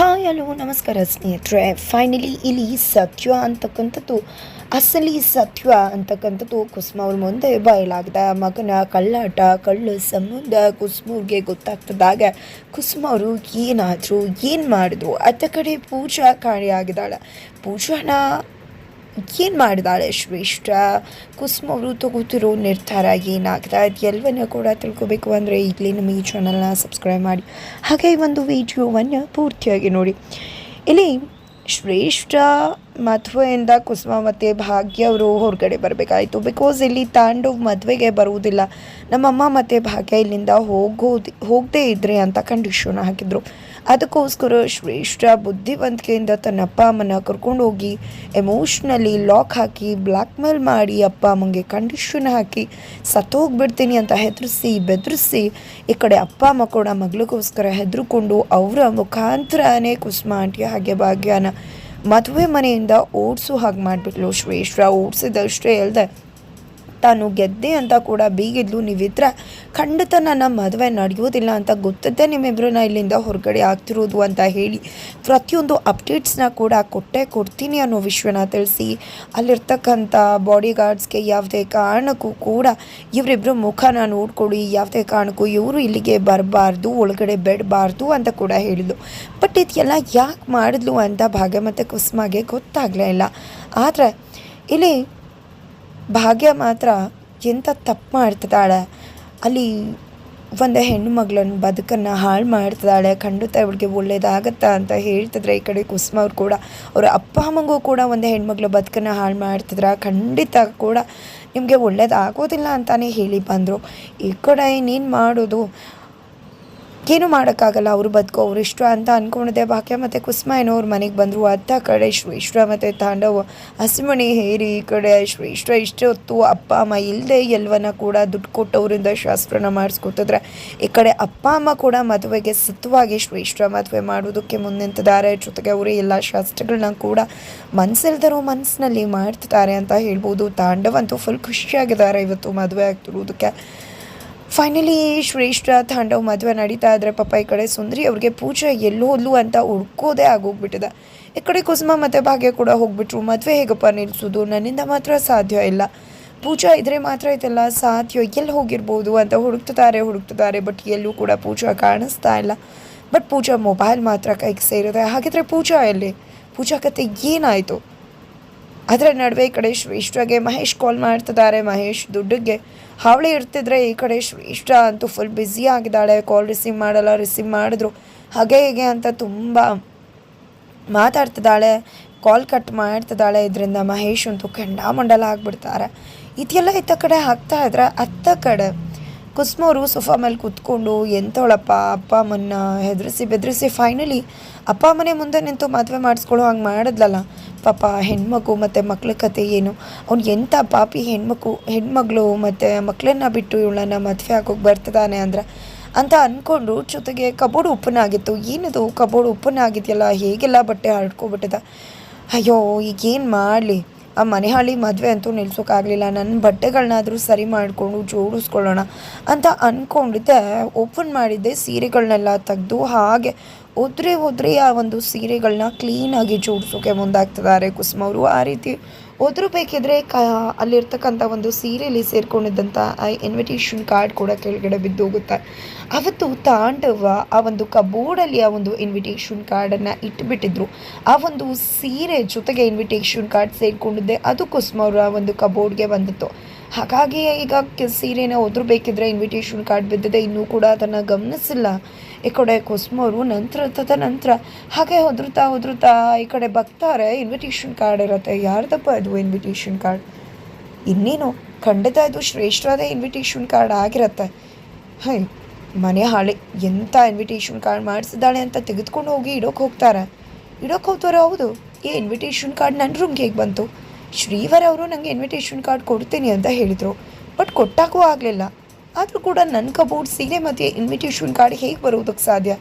Hi, hello, ನಮಸ್ಕಾರ ಸ್ನೇಹಿತರೆ. Finally ಇಲ್ಲಿ ಸತ್ಯ ಅಂತಕ್ಕಂಥದ್ದು, ಅಸಲಿ ಸತ್ಯ ಅಂತಕ್ಕಂಥದ್ದು ಕುಸುಮ ಅವ್ರ ಮುಂದೆ ಬಯಲಾಗದ. ಮಗನ ಕಳ್ಳಾಟ, ಕಳ್ಳ ಸಂಬಂಧ ಕುಸುಮವ್ರಿಗೆ ಗೊತ್ತಾಗ್ತದಾಗ ಕುಸುಮ ಅವರು ಏನಾದರೂ ಏನು ಮಾಡಿದ್ರು ಅತ್ತ ಕಡೆ ಪೂಜಾ ಕಾಣಿಯಾಗಿದ್ದಾಳೆ ಪೂಜಾನ ಏನು ಮಾಡಿದಾಳೆ ಶ್ರೇಷ್ಠ? ಕುಸುಮ ಅವರು ತಗೋತಿರೋ ನಿರ್ಧಾರ ಏನಾಗ್ತಾ ಎಲ್ಲವನ್ನ ಕೂಡ ತಿಳ್ಕೊಬೇಕು ಅಂದರೆ ಈಗಲೇ ನಮ್ಮ ಈ ಚಾನಲ್ನ ಸಬ್ಸ್ಕ್ರೈಬ್ ಮಾಡಿ. ಹಾಗೆ ಒಂದು ವಿಡಿಯೋವನ್ನು ಪೂರ್ತಿಯಾಗಿ ನೋಡಿ. ಇಲ್ಲಿ ಶ್ರೇಷ್ಠ ಮದುವೆಯಿಂದ ಕುಸುಮ ಮತ್ತು ಭಾಗ್ಯ ಅವರು ಹೊರಗಡೆ ಬರಬೇಕಾಯಿತು. ಬಿಕಾಸ್ ಇಲ್ಲಿ ತಾಂಡು ಮದುವೆಗೆ ಬರುವುದಿಲ್ಲ. ನಮ್ಮಮ್ಮ ಮತ್ತು ಭಾಗ್ಯ ಇಲ್ಲಿಂದ ಹೋಗೋದು, ಹೋಗದೇ ಇದ್ರೆ ಅಂತ ಕಂಡೀಷನ್ ಹಾಕಿದ್ರು. ಅದಕ್ಕೋಸ್ಕರ ಶ್ರೇಷ್ಠ ಬುದ್ಧಿವಂತಿಕೆಯಿಂದ ತನ್ನ ಅಪ್ಪ ಅಮ್ಮನ ಕರ್ಕೊಂಡು ಹೋಗಿ ಎಮೋಷ್ನಲಿ ಲಾಕ್ ಹಾಕಿ ಬ್ಲ್ಯಾಕ್ ಮೇಲ್ ಮಾಡಿ, ಅಪ್ಪ ಅಮ್ಮಂಗೆ ಕಂಡೀಷನ್ ಹಾಕಿ, ಸತ್ತೋಗ್ಬಿಡ್ತೀನಿ ಅಂತ ಹೆದರಿಸಿ, ಬೆದರಿಸಿ ಈ ಕಡೆ ಅಪ್ಪ ಅಮ್ಮ ಕೂಡ ಮಗಳಿಗೋಸ್ಕರ ಹೆದರ್ಕೊಂಡು ಅವರ ಮುಖಾಂತರನೇ ಕುಸುಮ ಹಾಗೆ ಭಾಗ್ಯನ ಮದುವೆ ಮನೆಯಿಂದ ಓಡಿಸು ಹಾಗೆ ಮಾಡಿಬಿಟ್ಲು ಶ್ರೇಷ್ಠ ಓಡಿಸಿದಷ್ಟೇ ಅಲ್ಲದೆ ತಾನು ಗೆದ್ದೆ ಅಂತ ಕೂಡ ಬೀಗಿದ್ಲು. ನೀವಿದ್ರೆ ಖಂಡಿತ ನನ್ನ ಮದುವೆ ನಡೆಯೋದಿಲ್ಲ ಅಂತ ಗೊತ್ತಿದ್ದೆ ನಿಮ್ಮಿಬ್ಬರನ್ನ ಇಲ್ಲಿಂದ ಹೊರಗಡೆ ಆಗ್ತಿರೋದು ಅಂತ ಹೇಳಿ. ಪ್ರತಿಯೊಂದು ಅಪ್ಡೇಟ್ಸ್ನ ಕೂಡ ಕೊಟ್ಟೆ ಕೊಡ್ತೀನಿ ಅನ್ನೋ ವಿಷಯನ ತಿಳಿಸಿ. ಅಲ್ಲಿರ್ತಕ್ಕಂಥ ಬಾಡಿ ಗಾರ್ಡ್ಸ್ಗೆ ಯಾವುದೇ ಕಾರಣಕ್ಕೂ ಕೂಡ ಇವರಿಬ್ಬರು ಮುಖನ ನೋಡ್ಕೊಳ್ಳಿ. ಯಾವುದೇ ಕಾರಣಕ್ಕೂ ಇವರು ಇಲ್ಲಿಗೆ ಬರಬಾರ್ದು, ಒಳಗಡೆ ಬಿಡಬಾರ್ದು ಅಂತ ಕೂಡ ಹೇಳಿದ್ಲು. ಬಟ್ ಇದೆಲ್ಲ ಯಾಕೆ ಮಾಡಿದ್ಲು ಅಂತ ಭಾಗ್ಯ ಮತ್ತು ಕುಸ್ಮಾಗೆ ಗೊತ್ತಾಗಲೇ ಇಲ್ಲ. ಆದರೆ ಇಲ್ಲಿ ಭಾಗ್ಯ ಮಾತ್ರ ಎಂಥ ತಪ್ಪು ಮಾಡ್ತಿದ್ದಾಳೆ. ಅಲ್ಲಿ ಒಂದು ಹೆಣ್ಣು ಮಗಳನ್ನು ಬದುಕನ್ನು ಹಾಳು ಮಾಡ್ತಿದ್ದಾಳೆ. ಖಂಡಿತ ಇವಳಿಗೆ ಒಳ್ಳೇದಾಗತ್ತಾ ಅಂತ ಹೇಳ್ತಿದ್ರೆ ಈ ಕಡೆ ಕುಸುಮ ಅವ್ರು ಕೂಡ. ಅವರ ಅಪ್ಪ ಅಮ್ಮಗೂ ಕೂಡ ಒಂದು ಹೆಣ್ಮಗಳ ಬದುಕನ್ನು ಹಾಳು ಮಾಡ್ತಿದ್ರ. ಖಂಡಿತ ಕೂಡ ನಿಮಗೆ ಒಳ್ಳೇದಾಗೋದಿಲ್ಲ ಅಂತಾನೆ ಹೇಳಿ ಬಂದರು. ಈ ಕಡೆ ಇನ್ನೇನು ಮಾಡೋದು? ಏನು ಮಾಡೋಕ್ಕಾಗಲ್ಲ, ಅವರು ಬದುಕೋ, ಅವ್ರು ಇಷ್ಟ ಅಂತ ಅಂದ್ಕೊಂಡಿದ್ದೆ ಭಾಗ್ಯ ಮತ್ತು ಕುಸುಮ ಏನೋ ಅವ್ರ ಮನೆಗೆ ಬಂದರು. ಅತ್ತ ಕಡೆ ಶ್ರೇಷ್ಠ ಮತ್ತು ತಾಂಡವ, ಹಸಿಮಣಿ ಹೇರಿ, ಈ ಕಡೆ ಶ್ರೇಷ್ಠ, ಇಷ್ಟೇ ಹೊತ್ತು ಅಪ್ಪ, ಅಮ್ಮ ಇಲ್ಲದೆ ಎಲ್ಲವನ್ನ ಕೂಡ ದುಡ್ಡು ಕೊಟ್ಟವರಿಂದ ಶಾಸ್ತ್ರನ ಮಾಡಿಸ್ಕೊತಿದ್ರೆ, ಈ ಕಡೆ ಅಪ್ಪ, ಅಮ್ಮ ಕೂಡ ಮದುವೆಗೆ ಸತ್ವಾಗಿ ಶ್ರೇಷ್ಠ ಮದುವೆ ಮಾಡೋದಕ್ಕೆ ಮುಂದಿಂತಿದ್ದಾರೆ ಜೊತೆಗೆ ಅವರು ಎಲ್ಲ ಶಾಸ್ತ್ರಗಳನ್ನ ಕೂಡ ಮನಸ್ಸಿಲ್ದರೂ ಮನಸ್ಸಿನಲ್ಲಿ ಮಾಡ್ತಿದ್ದಾರೆ ಅಂತ ಹೇಳ್ಬೋದು. ತಾಂಡವಂತೂ ಫುಲ್ ಖುಷಿಯಾಗಿದ್ದಾರೆ ಇವತ್ತು ಮದುವೆ ಆಗ್ತಿರೋದಕ್ಕೆ. ಫೈನಲಿ ಶ್ರೇಷ್ಠ ತಾಂಡವ್ ಮದುವೆ ನಡೀತಾ ಇದ್ರೆ ಪಾಪ ಈ ಕಡೆ ಸುಂದರಿ ಅವ್ರಿಗೆ ಪೂಜೆ ಎಲ್ಲೋ ಹೋದ್ಲು ಅಂತ ಹುಡ್ಕೋದೇ ಆಗೋಗ್ಬಿಟ್ಟಿದೆ. ಈ ಕಡೆ ಕುಸುಮ ಮತ್ತು ಭಾಗ್ಯ ಕೂಡ ಹೋಗ್ಬಿಟ್ರು. ಮದುವೆ ಹೇಗಪ್ಪ ನಿಲ್ಲಿಸೋದು ನನ್ನಿಂದ ಮಾತ್ರ ಸಾಧ್ಯ ಇಲ್ಲ. ಪೂಜಾ ಇದ್ರೆ ಮಾತ್ರ ಇದೆಲ್ಲ ಸಾಧ್ಯ. ಎಲ್ಲಿ ಹೋಗಿರ್ಬೋದು ಅಂತ ಹುಡುಕ್ತಿದ್ದಾರೆ ಹುಡುಕ್ತಿದ್ದಾರೆ ಬಟ್ ಎಲ್ಲೂ ಕೂಡ ಪೂಜಾ ಕಾಣಿಸ್ತಾ ಇಲ್ಲ. ಬಟ್ ಪೂಜಾ ಮೊಬೈಲ್ ಮಾತ್ರ ಕೈಗೆ ಸೇರಿದೆ. ಹಾಗಿದ್ರೆ ಪೂಜಾ ಎಲ್ಲಿ? ಪೂಜಾ ಕತೆ ಏನಾಯಿತು? ಅದರ ನಡುವೆ ಈ ಕಡೆ ಶ್ರೇಷ್ಠಗೆ ಮಹೇಶ್ ಕಾಲ್ ಮಾಡ್ತಿದ್ದಾರೆ. ಮಹೇಶ್ ದುಡ್ಡಿಗೆ ಹಾವಳಿ ಇರ್ತಿದ್ರೆ ಈ ಕಡೆ ಶ್ರೇಷ್ಠ ಅಂತೂ ಫುಲ್ ಬ್ಯುಸಿ ಆಗಿದ್ದಾಳೆ. ಕಾಲ್ ರಿಸೀವ್ ಮಾಡಲ್ಲ ರಿಸೀವ್ ಮಾಡಿದ್ರು. ಹಾಗೆ ಹೀಗೆ ಅಂತ ತುಂಬ ಮಾತಾಡ್ತಿದ್ದಾಳೆ. ಕಾಲ್ ಕಟ್ ಮಾಡ್ತಿದ್ದಾಳೆ. ಇದರಿಂದ ಮಹೇಶ್ ಅಂತೂ ಕೆಂಡಾಮಂಡಲ ಆಗಿಬಿಡ್ತಾರೆ. ಇದೆಲ್ಲ ಇತ್ತ ಕಡೆ ಹಾಕ್ತಾ ಇದ್ರೆ ಅತ್ತ ಕಡೆ ಕುಸ್ಮೋರು ಸೋಫಾ ಮೇಲೆ ಕೂತ್ಕೊಂಡು ಎಂಥವಳಪ್ಪ ಅಪ್ಪ ಅಮ್ಮನ್ನ ಹೆದರಿಸಿ ಬೆದರಿಸಿ ಫೈನಲಿ ಅಪ್ಪ ಮನೆ ಮುಂದೆ ನಿಂತು ಮದುವೆ ಮಾಡಿಸ್ಕೊಳ್ಳೋ ಹಂಗೆ ಮಾಡಿದ್ಲಲ್ಲ. ಪಾಪ ಹೆಣ್ಮಗು ಮತ್ತು ಮಕ್ಳ ಕತೆ ಏನು? ಅವ್ನು ಎಂಥ ಪಾಪಿ ಹೆಣ್ಮಗು, ಹೆಣ್ಮಗಳು ಮತ್ತು ಮಕ್ಕಳನ್ನ ಬಿಟ್ಟು ಇವಳನ್ನ ಮದುವೆ ಆಗೋಗಿ ಬರ್ತಿದ್ದಾನೆ ಅಂದ್ರೆ? ಅಂತ ಅಂದ್ಕೊಂಡು ಜೊತೆಗೆ ಕಬೋರ್ಡ್ ಓಪನ್ ಆಗಿತ್ತು. ಏನದು ಕಬೋರ್ಡ್ ಓಪನ್ ಆಗಿದೆಯಲ್ಲ, ಹೇಗೆಲ್ಲ ಬಟ್ಟೆ ಹರಡ್ಕೊಬಿಟ್ಟದ ಅಯ್ಯೋ, ಈಗೇನು ಮಾಡಲಿ? ಆ ಮನೆ ಹಳ್ಳಿ ಮದುವೆ ಅಂತೂ ನಿಲ್ಸೋಕ್ಕಾಗಲಿಲ್ಲ ನನ್ನ ಬಟ್ಟೆಗಳನ್ನಾದರೂ ಸರಿ ಮಾಡಿಕೊಂಡು ಜೋಡಿಸ್ಕೊಳ್ಳೋಣ ಅಂತ ಅಂದ್ಕೊಂಡಿದ್ದೆ ಓಪನ್ ಮಾಡಿದ್ದೆ ಸೀರೆಗಳನ್ನೆಲ್ಲ ತೆಗೆದು ಹಾಗೆ ಹೋದರೆ ಹೋದರೆ ಆ ಒಂದು ಸೀರೆಗಳನ್ನ ಕ್ಲೀನಾಗಿ ಜೋಡಿಸೋಕೆ ಮುಂದಾಗ್ತಿದ್ದಾರೆ ಕುಸುಮ ಅವರು. ಆ ರೀತಿ ಒದ್ರು ಬೇಕಿದ್ರೆ ಕ, ಅಲ್ಲಿರ್ತಕ್ಕಂಥ ಒಂದು ಸೀರೆಯಲ್ಲಿ ಸೇರಿಕೊಂಡಿದ್ದಂಥ ಆ ಇನ್ವಿಟೇಷನ್ ಕಾರ್ಡ್ ಕೂಡ ಕೆಳಗಡೆ ಬಿದ್ದು ಹೋಗುತ್ತೆ ಅವತ್ತು ತಾಂಡವ ಆ ಒಂದು ಕಬೋರ್ಡಲ್ಲಿ ಆ ಒಂದು ಇನ್ವಿಟೇಷನ್ ಕಾರ್ಡನ್ನು ಇಟ್ಬಿಟ್ಟಿದ್ರು. ಆ ಒಂದು ಸೀರೆ ಜೊತೆಗೆ ಇನ್ವಿಟೇಷನ್ ಕಾರ್ಡ್ ಸೇರಿಕೊಂಡಿದ್ದೆ. ಅದು ಕುಸುಮ ಆ ಒಂದು ಕಬೋರ್ಡ್ಗೆ ಬಂದಿತ್ತು. ಹಾಗಾಗಿ ಈಗ ಸೀರೆನ ಒದ್ರು ಬೇಕಿದ್ರೆ ಇನ್ವಿಟೇಷನ್ ಕಾರ್ಡ್ ಬಿದ್ದಿದೆ, ಇನ್ನೂ ಕೂಡ ಅದನ್ನು ಗಮನಿಸಿಲ್ಲ. ಈ ಕಡೆ ಕುಸುಮವರು ನಂತರ ತದ ನಂತರ ಹಾಗೆ ಒದ್ರುತ್ತಾ ಒದ್ರುತ್ತಾ ಈ ಕಡೆ ಬಗ್ತಾರೆ ಇನ್ವಿಟೇಷನ್ ಕಾರ್ಡ್ ಇರುತ್ತೆ. ಯಾರ್ದಪ್ಪ ಇದು ಇನ್ವಿಟೇಷನ್ ಕಾರ್ಡ್ ಇನ್ನೇನು? ಖಂಡಿತ ಇದು ಶ್ರೇಷ್ಠವಾದ ಇನ್ವಿಟೇಷನ್ ಕಾರ್ಡ್ ಆಗಿರತ್ತೆ. ಹೈ, ಮನೆ ಹಾಳೆ. ಎಂಥ ಇನ್ವಿಟೇಷನ್ ಕಾರ್ಡ್ ಮಾಡಿಸಿದ್ದಾಳೆ ಅಂತ ತೆಗೆದುಕೊಂಡು ಹೋಗಿ ಇಡೋಕೆ ಹೋಗ್ತಾರೆ. ಇಡೋಕೆ ಹೋಗ್ತಾರೆ ಹೌದು. ಈ ಇನ್ವಿಟೇಷನ್ ಕಾರ್ಡ್ ನನ್ನ ರೂಮ್ಗೆ ಹೇಗೆ ಬಂತು? ಶ್ರೀವರ್ ಅವರು ನನಗೆ ಇನ್ವಿಟೇಷನ್ ಕಾರ್ಡ್ ಕೊಡ್ತೀನಿ ಅಂತ ಹೇಳಿದರು. ಬಟ್ ಕೊಟ್ಟಾಗೂ ಆಗಲಿಲ್ಲ. ಆದರೂ ಕೂಡ ನನ್ನ ಕಬೋರ್ಡ್ ಸೀರೆ ಮತ್ತು ಇನ್ವಿಟೇಷನ್ ಕಾರ್ಡ್ ಹೇಗೆ ಬರೋದಕ್ಕೆ ಸಾಧ್ಯ?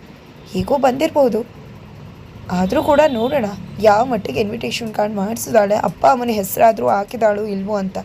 ಹೇಗೋ ಬಂದಿರ್ಬೋದು. ಆದರೂ ಕೂಡ ನೋಡೋಣ. ಯಾವ ಮಟ್ಟಿಗೆ ಇನ್ವಿಟೇಷನ್ ಕಾರ್ಡ್ ಮಾಡಿಸಿದಾಳೆ, ಅಪ್ಪ ಅಮ್ಮನ ಹೆಸರಾದರೂ ಹಾಕಿದಾಳು ಇಲ್ವೋ ಅಂತ.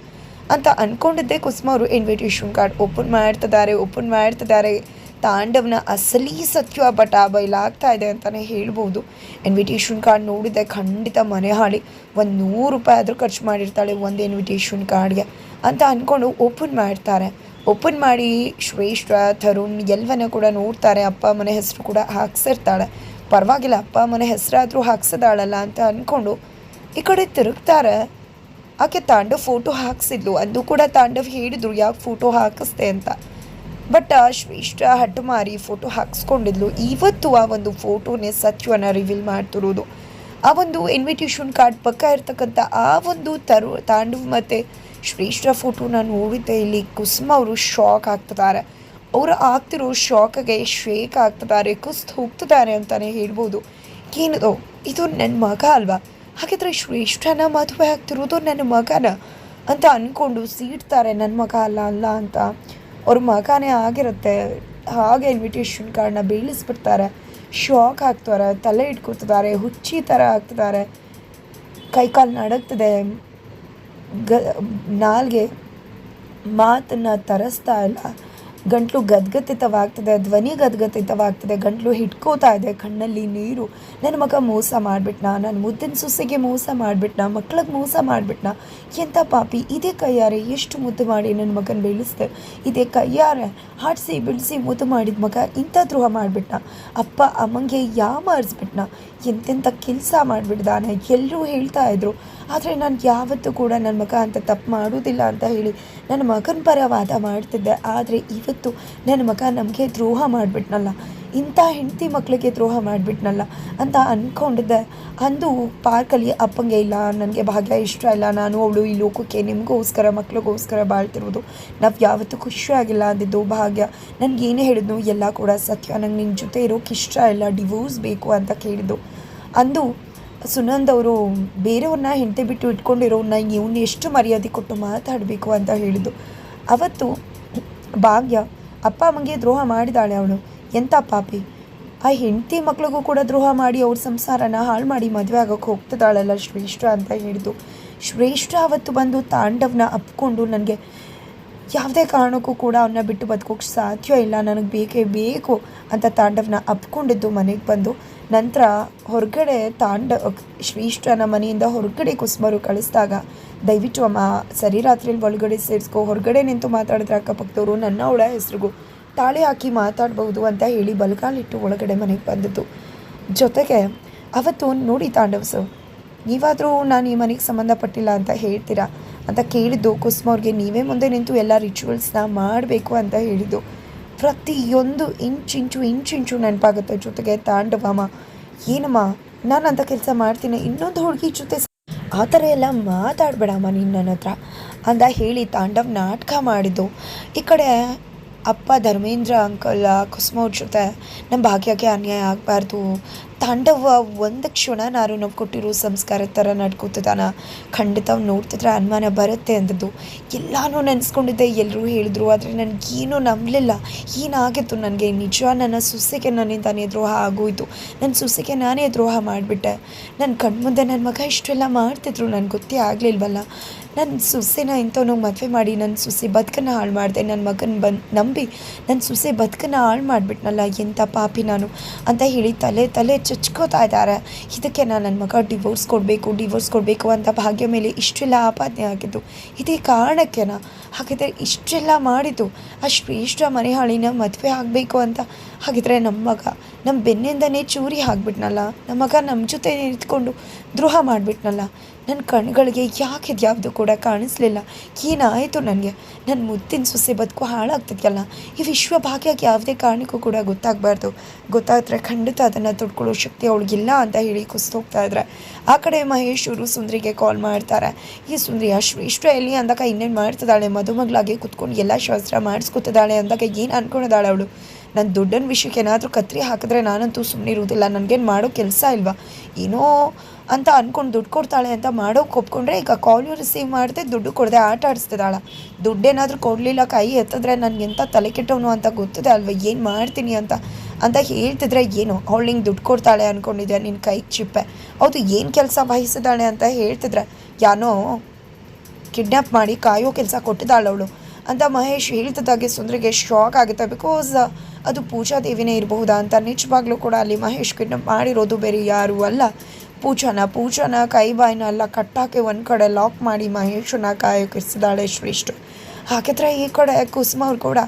ಅಂತ ಅಂದ್ಕೊಂಡಿದ್ದೆ ಕುಸುಮ ಅವರು ಇನ್ವಿಟೇಷನ್ ಕಾರ್ಡ್ ಓಪನ್ ಮಾಡ್ತಿದ್ದಾರೆ ಓಪನ್ ಮಾಡ್ತಿದ್ದಾರೆ. ತಾಂಡವನ ಅಸಲಿ ಸತ್ಯ ಪಟ ಬಯಲಾಗ್ತಾ ಇದೆ ಅಂತಲೇ ಹೇಳ್ಬೋದು. ಇನ್ವಿಟೇಷನ್ ಕಾರ್ಡ್ ನೋಡಿದೆ ಖಂಡಿತ ಮನೆ ಹಾಳಿ. ಒಂದು ನೂರು ರೂಪಾಯಿ ಆದರೂ ಖರ್ಚು ಮಾಡಿರ್ತಾಳೆ ಒಂದು ಇನ್ವಿಟೇಷನ್ ಕಾರ್ಡ್ಗೆ ಅಂತ ಅಂದ್ಕೊಂಡು ಓಪನ್ ಮಾಡ್ತಾರೆ. ಓಪನ್ ಮಾಡಿ ಶ್ರೇಷ್ಠ, ತರುಣ್ ಎಲ್ಲವನ್ನ ಕೂಡ ನೋಡ್ತಾರೆ. ಅಪ್ಪ ಮನೆ ಹೆಸರು ಕೂಡ ಹಾಕ್ಸಿರ್ತಾಳೆ. ಪರವಾಗಿಲ್ಲ, ಅಪ್ಪ ಮನೆ ಹೆಸರಾದರೂ ಹಾಕ್ಸದಾಳಲ್ಲ ಅಂತ ಅಂದ್ಕೊಂಡು ಈ ಕಡೆ ತಿರುಗ್ತಾರೆ. ಆಕೆ ತಾಂಡವ್ ಫೋಟೋ ಹಾಕ್ಸಿದ್ಲು. ಅದು ಕೂಡ ತಾಂಡವ್ ಹೇಳಿದ್ರು, ಯಾಕೆ ಫೋಟೋ ಹಾಕಿಸ್ದೆ ಅಂತ. ಬಟ್ ಶ್ರೇಷ್ಠ ಹಠಮಾರಿ ಫೋಟೋ ಹಾಕ್ಸ್ಕೊಂಡಿದ್ಲು. ಇವತ್ತು ಆ ಒಂದು ಫೋಟೋನೇ ಸತ್ಯವನ್ನು ರಿವೀಲ್ ಮಾಡ್ತಿರೋದು. ಆ ಒಂದು ಇನ್ವಿಟೇಷನ್ ಕಾರ್ಡ್ ಪಕ್ಕ ಇರ್ತಕ್ಕಂಥ ಆ ಒಂದು ತರು ತಾಂಡು ಮತ್ತು ಶ್ರೇಷ್ಠ ಫೋಟೋನ ನೋಡಿದ್ದೆ. ಇಲ್ಲಿ ಕುಸುಮ ಅವರು ಶಾಕ್ ಆಗ್ತಿದ್ದಾರೆ. ಅವರು ಆಗ್ತಿರೋ ಶಾಕ್ಗೆ ಶೇಕ್ ಆಗ್ತಿದ್ದಾರೆ. ಕುಸ್ತು ಹೋಗ್ತಿದ್ದಾರೆ ಅಂತಲೇ ಹೇಳ್ಬೋದು. ಏನದು? ಇದು ನನ್ನ ಮಗ ಅಲ್ವಾ? ಹಾಗಿದ್ರೆ ಶ್ರೇಷ್ಠನ ಮದುವೆ ಆಗ್ತಿರೋದು ನನ್ನ ಮಗನ ಅಂತ ಅಂದ್ಕೊಂಡು ಸೀಡ್ತಾರೆ ನನ್ನ ಮಗ ಅಲ್ಲ ಅಲ್ಲ ಅಂತ. ಅವ್ರ ಮಗನೇ ಆಗಿರುತ್ತೆ. ಹಾಗೆ ಇನ್ವಿಟೇಷನ್ ಕಾರ್ಡ್ನ ಬೀಳಿಸ್ಬಿಡ್ತಾರೆ. ಶಾಕ್ ಹಾಕ್ತಾರೆ ತಲೆ ಇಟ್ಕೊತಿದ್ದಾರೆ ಹುಚ್ಚಿ ಥರ ಹಾಕ್ತಿದ್ದಾರೆ ಕೈಕಾಲು ನಡಗ್ತದೆ. ಗ, ನಾಲ್ಗೆ ಮಾತನ್ನು ತರಿಸ್ತಾ ಇಲ್ಲ. ಗಂಟ್ಲು ಗದ್ಗತಿತವಾಗ್ತದೆ, ಧ್ವನಿ ಗದ್ಗತಿತವಾಗ್ತದೆ, ಗಂಟ್ಲು ಹಿಡ್ಕೋತಾ ಇದೆ, ಕಣ್ಣಲ್ಲಿ ನೀರು. ನನ್ನ ಮಗ ಮೋಸ ಮಾಡಿಬಿಟ್ನ? ನನ್ನ ಮುದ್ದಿನ ಸೊಸೆಗೆ ಮೋಸ ಮಾಡಿಬಿಟ್ನ? ಮಕ್ಳಿಗೆ ಮೋಸ ಮಾಡಿಬಿಟ್ನ? ಎಂಥ ಪಾಪಿ? ಇದೇ ಕೈಯಾರೆ ಎಷ್ಟು ಮುದ್ದು ಮಾಡಿ ನನ್ನ ಮಗನ ಬೆಳೆಸ್ದೆ? ಇದೇ ಕೈಯಾರೆ ಹಾಡಿಸಿ, ಬಿಡಿಸಿ ಮುದ್ದು ಮಾಡಿದ ಮಗ ಇಂಥ ದ್ರೋಹ ಮಾಡಿಬಿಟ್ನ? ಅಪ್ಪ, ಅಮ್ಮಂಗೆ ಯಾಮಾರಿಸ್ಬಿಟ್ನ ಎಂತೆಂಥ ಕೆಲಸ ಮಾಡಿಬಿಡ್ದಾನೆ? ಎಲ್ಲರೂ ಹೇಳ್ತಾ ಇದ್ರು. ಆದರೆ ನಾನು ಯಾವತ್ತೂ ಕೂಡ ನನ್ನ ಮಗ ಅಂತ ತಪ್ಪು ಮಾಡೋದಿಲ್ಲ ಅಂತ ಹೇಳಿ ನನ್ನ ಮಗನ ಪರ ವಾದ ಮಾಡ್ತಿದ್ದೆ, ಆದರೆ ಇವತ್ತು ನನ್ನ ಮಗ ನಮಗೆ ದ್ರೋಹ ಮಾಡಿಬಿಟ್ನಲ್ಲ. ಇಂಥ ಹೆಂಡತಿ ಮಕ್ಕಳಿಗೆ ದ್ರೋಹ ಮಾಡಿಬಿಟ್ನಲ್ಲ ಅಂತ ಅಂದ್ಕೊಂಡಿದ್ದೆ ಅಂದು ಪಾರ್ಕಲ್ಲಿ ಅಪ್ಪಂಗೆ ಇಲ್ಲ, ನನಗೆ ಭಾಗ್ಯ ಇಷ್ಟ ಇಲ್ಲ, ನಾನು ಅವಳು ಈ ಲೋಕಕ್ಕೆ ನಿಮಗೋಸ್ಕರ, ಮಕ್ಳಿಗೋಸ್ಕರ ಬಾಳ್ತಿರೋದು. ನಾವು ಯಾವತ್ತೂ ಖುಷಿಯಾಗಿಲ್ಲ ಅಂದಿದ್ದು ಭಾಗ್ಯ. ನನಗೆ ಏನೇ ಹೇಳಿದ್ನು ಎಲ್ಲ ಕೂಡ ಸತ್ಯ. ನಂಗೆ ನಿನ್ನ ಜೊತೆ ಇರೋಕೆ ಇಷ್ಟ ಇಲ್ಲ, ಡಿವೋರ್ಸ್ ಬೇಕು ಅಂತ ಕೇಳಿದ್ದು. ಅಂದು ಸುನಂದ್ ಅವರು ಬೇರೆಯವ್ರನ್ನ ಹೆಂಡತಿ ಬಿಟ್ಟು ಇಟ್ಕೊಂಡಿರೋನ್ನ ಇವನ್ನ ಎಷ್ಟು ಮರ್ಯಾದೆ ಕೊಟ್ಟು ಮಾತಾಡಬೇಕು ಅಂತ ಹೇಳಿದ್ದು. ಅವತ್ತು ಭಾಗ್ಯ ಅಪ್ಪ ಅಮ್ಮಂಗೆ ದ್ರೋಹ ಮಾಡಿದಾಳೆ ಅವಳು. ಎಂಥ ಪಾಪಿ. ಆ ಹೆಂಡತಿ ಮಕ್ಳಿಗೂ ಕೂಡ ದ್ರೋಹ ಮಾಡಿ ಅವ್ರ ಸಂಸಾರನ ಹಾಳು ಮಾಡಿ ಮದುವೆ ಆಗೋಕ್ಕೆ ಹೋಗ್ತಿದ್ದಾಳಲ್ಲ ಶ್ರೇಷ್ಠ ಅಂತ ಹೇಳಿದ್ದು. ಶ್ರೇಷ್ಠ ಅವತ್ತು ಬಂದು ತಾಂಡವನ ಅಪ್ಕೊಂಡು ನನಗೆ ಯಾವುದೇ ಕಾರಣಕ್ಕೂ ಕೂಡ ಅವನ್ನ ಬಿಟ್ಟು ಬದುಕೋಕ್ಕೆ ಸಾಧ್ಯ ಇಲ್ಲ. ನನಗೆ ಬೇಕೇ ಬೇಕು ಅಂತ ತಾಂಡವನ ಅಪ್ಕೊಂಡಿದ್ದು ಮನೆಗೆ ಬಂದು. ನಂತರ ಹೊರಗಡೆ ತಾಂಡ ಶ್ರೀಷ್ಠನ ಮನೆಯಿಂದ ಹೊರಗಡೆ ಕುಸುಮರು ಕಳಿಸಿದಾಗ, ದಯವಿಟ್ಟು ಅಮ್ಮ, ಸರಿ ರಾತ್ರಿಯಲ್ಲಿ ಒಳಗಡೆ ಸೇರಿಸ್ಕೊ, ಹೊರಗಡೆ ನಿಂತು ಮಾತಾಡಿದ್ರೆ ಅಕ್ಕಪಕ್ಕದವರು ನನ್ನ ಅವಳ ಹೆಸ್ರಿಗೂ ತಾಳಿ ಹಾಕಿ ಮಾತಾಡ್ಬೋದು ಅಂತ ಹೇಳಿ ಬಲಗಾಲಿಟ್ಟು ಒಳಗಡೆ ಮನೆಗೆ ಬಂದಿತು ಜೊತೆಗೆ, ಅವತ್ತು ನೋಡಿ ತಾಂಡವ್ಸು ನೀವಾದರೂ ನಾನು ಈ ಮನೆಗೆ ಸಂಬಂಧಪಟ್ಟಿಲ್ಲ ಅಂತ ಹೇಳ್ತೀರಾ? ಅಂತ ಕೇಳಿದ್ದು ಕುಸುಮ ಅವ್ರಿಗೆ ನೀವೇ ಮುಂದೆ ನಿಂತು ಎಲ್ಲ ರಿಚುವಲ್ಸ್ನ ಮಾಡಬೇಕು ಅಂತ ಹೇಳಿದ್ದು. ಪ್ರತಿಯೊಂದು ಇಂಚ್ ಇಂಚು ಇಂಚ್ ಇಂಚು ನೆನಪಾಗುತ್ತೆ ಜೊತೆಗೆ ತಾಂಡವಮ್ಮ, ಏನಮ್ಮ ನಾನು ಅಂತ ಕೆಲಸ ಮಾಡ್ತೀನಿ, ಇನ್ನೊಂದು ಹುಡುಗಿ ಜೊತೆ ಆ ಥರ ಎಲ್ಲ ಮಾತಾಡಬೇಡಮ್ಮ ನೀನು ನನ್ನ ಹತ್ರ ಅಂತ ಹೇಳಿ ತಾಂಡವ್ ನಾಟಕ ಮಾಡಿದ್ದು. ಈ ಕಡೆ ಅಪ್ಪ ಧರ್ಮೇಂದ್ರ ಅಂಕಲ್ ಕುಸುಮ ಅವ್ರ ಜೊತೆ ನಮ್ಮ ಭಾಗ್ಯಕ್ಕೆ ಅನ್ಯಾಯ ಆಗಬಾರ್ದು. ತಾಂಡವ ಒಂದು ಕ್ಷಣ ನಾನು ನಾವು ಕೊಟ್ಟಿರೋ ಸಂಸ್ಕಾರ ಥರ ನಡ್ಕೋತಿದ್ದಾನ ಖಂಡಿತ ಅವ್ನು ನೋಡ್ತಿದ್ರೆ ಅನುಮಾನ ಬರುತ್ತೆ ಅಂದದ್ದು. ಎಲ್ಲಾನು ನೆನೆಸ್ಕೊಂಡಿದ್ದೆ ಎಲ್ಲರೂ ಹೇಳಿದ್ರು, ಆದರೆ ನನಗೇನು ನಂಬಲಿಲ್ಲ. ಏನಾಗಿತ್ತು ನನಗೆ? ನಿಜ ನನ್ನ ಸೊಸೆಗೆ ನನ್ನಿಂದಾನೇ ದ್ರೋಹ ಆಗೋಯಿತು. ನನ್ನ ಸೊಸೆಗೆ ನಾನೇ ದ್ರೋಹ ಮಾಡಿಬಿಟ್ಟೆ. ನನ್ನ ಕಣ್ಮುಂದೆ ನನ್ನ ಮಗ ಇಷ್ಟೆಲ್ಲ ಮಾಡ್ತಿದ್ರು, ನನಗೆ ಗೊತ್ತೇ ಆಗಲಿಲ್ವಲ್ಲ. ನನ್ನ ಸೊಸೆನ ಇಂಥವ್ನಿಗೆ ಮದುವೆ ಮಾಡಿ ನನ್ನ ಸೊಸೆ ಬದುಕನ್ನು ಹಾಳು ಮಾಡಿದೆ ನನ್ನ ಮಗನ ಬಂದು ನಂಬಿ ನನ್ನ ಸೊಸೆ ಬದುಕನ್ನು ಹಾಳು ಮಾಡಿಬಿಟ್ನಲ್ಲ ಎಂಥ ಪಾಪಿ ನಾನು ಅಂತ ಹೇಳಿ ತಲೆ ತಲೆ ಚಚ್ಕೋತಾ ಇದ್ದಾರೆ ಇದಕ್ಕೆ ನಾನು ನನ್ನ ಮಗ ಡಿವೋರ್ಸ್ ಕೊಡಬೇಕು ಡಿವೋರ್ಸ್ ಕೊಡಬೇಕು ಅಂತ ಭಾಗ್ಯ ಮೇಲೆ ಇಷ್ಟೆಲ್ಲ ಆಪಾದನೆ ಆಗಿದ್ದು. ಇದೇ ಕಾರಣಕ್ಕೆನಾ ಹಾಗಿದ್ರೆ ಇಷ್ಟೆಲ್ಲ ಮಾಡಿದ್ದು. ಆ ಶ್ರೇಷ್ಠ ಮನೆಹಾಳಿನ ಮದುವೆ ಆಗಬೇಕು ಅಂತ. ಹಾಗಿದ್ರೆ ನಮ್ಮ ಮಗ ನಮ್ಮ ಬೆನ್ನಿಂದನೇ ಚೂರಿ ಆಗಿಬಿಟ್ನಲ್ಲ ನಮ್ಮ ಮಗ ನಮ್ಮ ಜೊತೆ ನಿಂತ್ಕೊಂಡು ದ್ರೋಹ ಮಾಡಿಬಿಟ್ನಲ್ಲ ನನ್ನ ಕಣ್ಗಳಿಗೆ ಯಾಕೆ ಇದ್ಯಾವುದು ಕೂಡ ಕಾಣಿಸ್ಲಿಲ್ಲ. ಏನಾಯಿತು ನನಗೆ? ನನ್ನ ಮುತ್ತಿನ ಸೊಸೆ ಬದುಕು ಹಾಳಾಗ್ತಿದೆಯಲ್ಲ, ಈ ವಿಶ್ವ ಭಾಗ್ಯಕ್ಕೆ ಯಾವುದೇ ಕಾರಣಕ್ಕೂ ಕೂಡ ಗೊತ್ತಾಗಬಾರ್ದು. ಗೊತ್ತಾದರೆ ಖಂಡಿತ ಅದನ್ನು ತೊಡ್ಕೊಳ್ಳೋ ಶಕ್ತಿ ಅವಳಿಗಿಲ್ಲ ಅಂತ ಹೇಳಿ ಕುಸ್ತೋಗ್ತಾ ಇದ್ರೆ. ಆ ಕಡೆ ಮಹೇಶ್ ಅವರು ಸುಂದ್ರಿಗೆ ಕಾಲ್ ಮಾಡ್ತಾರೆ. ಈ ಸುಂದ್ರಿ ಶ್ರೇಷ್ಠ ಎಲ್ಲಿ ಅಂದಾಗ ಇನ್ನೇನು ಮಾಡ್ತಿದ್ದಾಳೆ? ಮದುಮಗಳಾಗಿ ಕುತ್ಕೊಂಡು ಎಲ್ಲ ಶಾಸ್ತ್ರ ಮಾಡಿಸ್ಕೊತಿದ್ದಾಳೆ ಅಂದಾಗ ಏನು ಅನ್ಕೊಂಡಿದ್ದಾಳೆ ಅವಳು? ನನ್ನ ದುಡ್ಡನ ವಿಷಯಕ್ಕೆ ಏನಾದರೂ ಕತ್ರಿ ಹಾಕಿದ್ರೆ ನಾನಂತೂ ಸುಮ್ಮನೆ ಇರುವುದಿಲ್ಲ. ನನಗೇನು ಮಾಡೋ ಕೆಲಸ ಇಲ್ವಾ? ಏನೋ ಅಂತ ಅಂದ್ಕೊಂಡು ದುಡ್ಡು ಕೊಡ್ತಾಳೆ ಅಂತ ಮಾಡೋಕೆ ಒಪ್ಕೊಂಡ್ರೆ ಈಗ ಕಾಲು ರಿಸೀವ್ ಮಾಡಿದೆ ದುಡ್ಡು ಕೊಡದೆ ಆಟ ಆಡಿಸ್ತಿದ್ದಾಳ. ದುಡ್ಡೇನಾದರೂ ಕೊಡಲಿಲ್ಲ, ಕೈ ಎತ್ತಿದ್ರೆ ನನಗೆ ಎಂಥ ತಲೆ ಕೆಟ್ಟವನು ಅಂತ ಗೊತ್ತಿದೆ ಅಲ್ವಾ? ಏನು ಮಾಡ್ತೀನಿ ಅಂತ ಅಂತ ಹೇಳ್ತಿದ್ರೆ ಏನು ಅವಳು ಹಿಂಗೆ ದುಡ್ಡು ಕೊಡ್ತಾಳೆ ಅಂದ್ಕೊಂಡಿದ್ದೆ ನಿನ್ನ ಕೈಗೆ ಚಿಪ್ಪೆ. ಹೌದು, ಏನು ಕೆಲಸ ವಹಿಸಿದಾಳೆ ಅಂತ ಹೇಳ್ತಿದ್ರೆ ಯಾನೋ ಕಿಡ್ನ್ಯಾಪ್ ಮಾಡಿ ಕಾಯೋ ಕೆಲಸ ಕೊಟ್ಟಿದ್ದಾಳೆ ಅವಳು ಅಂತ ಮಹೇಶ್ ಹೇಳ್ತಿದ್ದಾಗೆ ಸುಂದ್ರಿಗೆ ಶಾಕ್ ಆಗುತ್ತೆ ಬಿಕಾಸ್ ಅದು ಪೂಜಾ ದೇವಿನೇ ಇರಬಹುದಾ ಅಂತ ನಿಜವಾಗ್ಲೂ ಕೂಡ ಅಲ್ಲಿ ಮಹೇಶ್ ಕಿಡ್ನಪ್ ಮಾಡಿರೋದು ಬೇರೆ ಯಾರು ಅಲ್ಲ. ಪೂಜಾನ ಪೂಜಾನ ಕೈ ಬಾಯಿನ ಎಲ್ಲ ಕಟ್ಟಾಕಿ ಒಂದು ಕಡೆ ಲಾಕ್ ಮಾಡಿ ಮಹೇಶನ ಕಾಯೋಕಿಸಿದಾಳೆ ಶ್ರೇಷ್ಠ. ಹಾಗಿದ್ರೆ ಈ ಕಡೆ ಕುಸುಮ ಅವ್ರು ಕೂಡ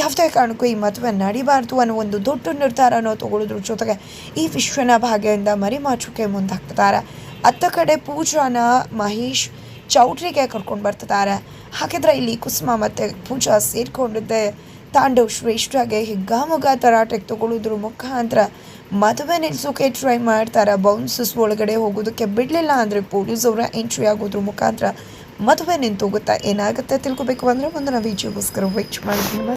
ಯಾವುದೇ ಕಾರಣಕ್ಕೂ ಈ ಮದುವೆ ನಡಿಬಾರ್ದು ಅನ್ನೋ ಒಂದು ದೊಡ್ಡ ನಿರ್ಧಾರನ ತಗೊಳ್ಳೋದ್ರ ಜೊತೆಗೆ ಈ ವಿಶ್ವನ ಭಾಗ್ಯದಿಂದ ಮರಿಮಾಚೋಕೆ ಮುಂದಾಗ್ತಿದ್ದಾರೆ. ಅತ್ತ ಕಡೆ ಪೂಜಾನ ಮಹೇಶ್ ಚೌಟ್ರಿಗೆ ಕರ್ಕೊಂಡು ಬರ್ತಿದ್ದಾರೆ. ಹಾಗಿದ್ರೆ ಇಲ್ಲಿ ಕುಸುಮ ಮತ್ತು ಪೂಜಾ ಸೇರಿಕೊಂಡಿದ್ದೆ ತಾಂಡವ್ ಶ್ರೇಷ್ಠಗೆ ಹಿಗ್ಗಾಮುಗ ತರಾಟೆಗೆ ತಗೊಳ್ಳೋದ್ರ ಮುಖಾಂತರ ಮದುವೆ ನಿಲ್ಸೋಕೆ ಟ್ರೈ ಮಾಡ್ತಾರೆ. ಬೌನ್ಸಸ್ ಒಳಗಡೆ ಹೋಗೋದಕ್ಕೆ ಬಿಡಲಿಲ್ಲ ಅಂದರೆ ಪೊಲೀಸ್ ಅವರ ಎಂಟ್ರಿ ಆಗೋದ್ರ ಮುಖಾಂತರ ಮದುವೆ ನಿಂತೋಗುತ್ತೆ ಏನಾಗುತ್ತೆ ತಿಳ್ಕೊಬೇಕು ಅಂದರೆ ಮುಂದಿನ ವಿಜಯಗೋಸ್ಕರ ವೆಯ್ಟ್ ಮಾಡಿ.